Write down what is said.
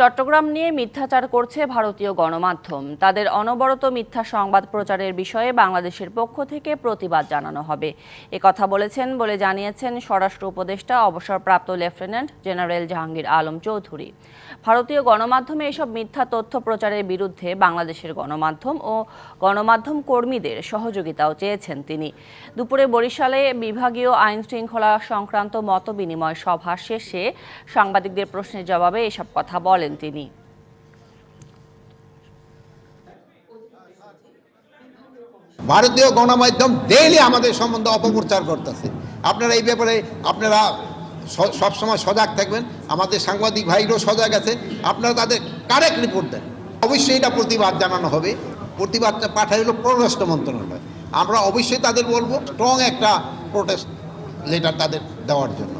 চট্টগ্রাম নিয়ে মিথ্যাচার করছে ভারতীয় গণমাধ্যম। তাদের অনবরত মিথ্যা সংবাদ প্রচারের বিষয়ে বাংলাদেশের পক্ষ থেকে প্রতিবাদ জানানো হবে। এ কথা বলেছেন বলে জানিয়েছেন স্বরাষ্ট্র উপদেষ্টা, অবসরপ্রাপ্ত লেফটেন্যান্ট জেনারেল জাহাঙ্গীর আলম চৌধুরী। ভারতীয় গণমাধ্যমে এসব মিথ্যা তথ্য প্রচারের বিরুদ্ধে বাংলাদেশের গণমাধ্যম ও গণমাধ্যম কর্মীদের সহযোগিতাও চেয়েছেন তিনি। দুপুরে বরিশালে বিভাগীয় আইন শৃঙ্খলা সংক্রান্ত মতবিনিময় সভা শেষে সাংবাদিকদের প্রশ্নের জবাবে এসব কথা বলেন। তিনি ভারতীয় গণমাধ্যম ডেইলি আমাদের সম্বন্ধে অপপ্রচার করতেছে। আপনারা এই ব্যাপারে আপনারা সবসময় সজাগ থাকবেন। আমাদের সাংবাদিক ভাইরাও সজাগ আছে। আপনারা তাদের কারেক্ট রিপোর্ট দেন। অবশ্যই এটা প্রতিবাদ জানানো হবে। প্রতিবাদটা পাঠাই হলো পররাষ্ট্র মন্ত্রণালয়। আমরা অবশ্যই তাদের বলব স্ট্রং একটা প্রোটেস্ট লেটার তাদের দেওয়ার জন্য।